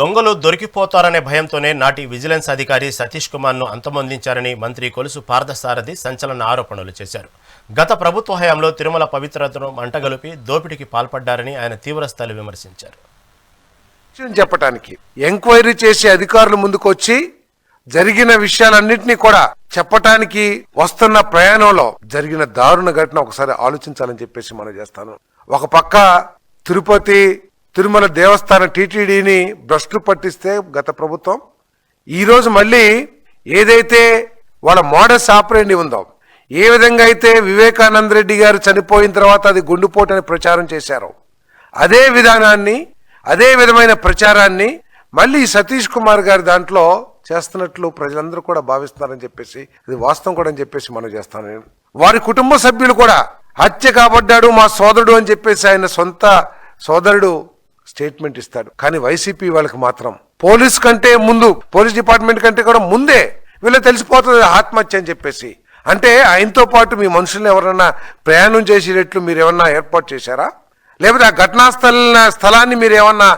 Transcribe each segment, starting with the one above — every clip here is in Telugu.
దొంగలు దొరికిపోతారనే భయంతోనే నాటి విజిలెన్స్ అధికారి సతీష్ కుమార్ను అంతమొందించారని మంత్రి కొలుసు పార్థసారథి సంచలన ఆరోపణలు చేశారు. గత ప్రభుత్వ హయాంలో తిరుమల పవిత్రతను మంటగలిపి దోపిడీకి పాల్పడ్డారని ఆయన తీవ్రస్థాయి విమర్శించారు. చెప్పటానికి ఎంక్వైరీ చేసే అధికారులు ముందుకొచ్చి జరిగిన విషయాలన్నింటినీ కూడా చెప్పటానికి వస్తున్న ప్రయాణంలో జరిగిన దారుణ ఘటన ఒకసారి ఆలోచించాలని చెప్పేసి మనం చేస్తాను. ఒక పక్క తిరుపతి తిరుమల దేవస్థాన టీటీడీని భ్రష్టు పట్టిస్తే గత ప్రభుత్వం. ఈరోజు మళ్ళీ ఏదైతే వాళ్ళ మోడస్ ఆపరేండి ఉందో ఏ విధంగా అయితే వివేకానంద రెడ్డి గారు చనిపోయిన తర్వాత అది గుండుపోటు అని ప్రచారం చేశారో అదే విధానాన్ని అదే విధమైన ప్రచారాన్ని మళ్ళీ సతీష్ కుమార్ గారి దాంట్లో చేస్తున్నట్లు ప్రజలందరూ కూడా భావిస్తున్నారని చెప్పేసి ఇది వాస్తవం కూడా అని చెప్పేసి మనం చేస్తాను. నేను వారి కుటుంబ సభ్యులు కూడా హత్య కాబడ్డాడు మా సోదరుడు అని చెప్పేసి ఆయన సొంత సోదరుడు స్టేట్మెంట్ ఇస్తాడు. కానీ వైసీపీ వాళ్ళకి మాత్రం పోలీస్ కంటే ముందు పోలీస్ డిపార్ట్మెంట్ కంటే కూడా ముందే వీళ్ళు తెలిసిపోతుంది ఆత్మహత్య అని చెప్పేసి. అంటే ఆయనతో పాటు మీ మనుషుల్ని ఎవరన్నా ప్రయాణం చేసేటట్లు మీరు ఏమన్నా ఏర్పాటు చేశారా? లేకపోతే ఆ ఘటనా స్థల స్థలాన్ని మీరు ఏమన్నా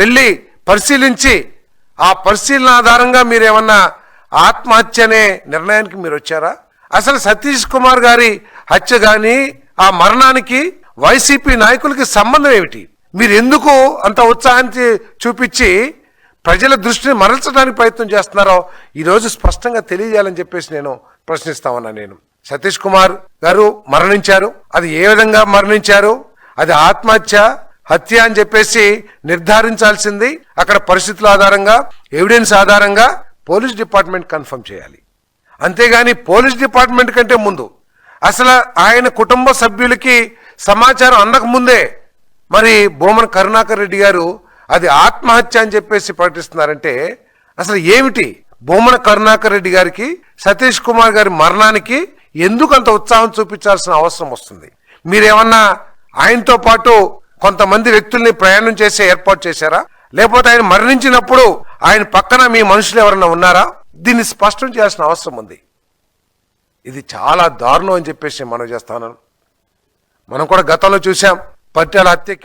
వెళ్ళి పరిశీలించి ఆ పరిశీలన ఆధారంగా మీరు ఏమన్నా ఆత్మహత్య అనే నిర్ణయానికి మీరు వచ్చారా? అసలు సతీష్ కుమార్ గారి హత్య కానీ ఆ మరణానికి వైసీపీ నాయకులకి సంబంధం ఏమిటి? మీరు ఎందుకు అంత ఉత్సాహాన్ని చూపించి ప్రజల దృష్టిని మరల్చడానికి ప్రయత్నం చేస్తున్నారో ఈరోజు స్పష్టంగా తెలియజేయాలని చెప్పేసి నేను ప్రశ్నిస్తా ఉన్నా నేను. సతీష్ కుమార్ గారు మరణించారు. అది ఏ విధంగా మరణించారు? అది ఆత్మహత్య హత్య అని చెప్పేసి నిర్ధారించాల్సింది అక్కడ పరిస్థితుల ఆధారంగా ఎవిడెన్స్ ఆధారంగా పోలీస్ డిపార్ట్మెంట్ కన్ఫర్మ్ చేయాలి. అంతేగాని పోలీస్ డిపార్ట్మెంట్ కంటే ముందు అసలు ఆయన కుటుంబ సభ్యులకి సమాచారం అందకముందే మరి బోమన్ కరుణాకర్ రెడ్డి గారు అది ఆత్మహత్య అని చెప్పేసి ప్రకటిస్తున్నారంటే అసలు ఏమిటి? బొమ్మన కరుణాకర్ రెడ్డి గారికి సతీష్ కుమార్ గారి మరణానికి ఎందుకు అంత ఉత్సాహం చూపించాల్సిన అవసరం వస్తుంది? మీరేమన్నా ఆయనతో పాటు కొంతమంది వ్యక్తుల్ని ప్రయాణం చేసే ఏర్పాటు చేశారా? లేకపోతే ఆయన మరణించినప్పుడు ఆయన పక్కన మీ మనుషులు ఎవరైనా ఉన్నారా? దీన్ని స్పష్టం చేయాల్సిన అవసరం ఉంది. ఇది చాలా దారుణం అని చెప్పేసి మనం చేస్తాను మనం కూడా గతంలో చూసాం പറ്റാൽ അറ്റയ്ക്ക്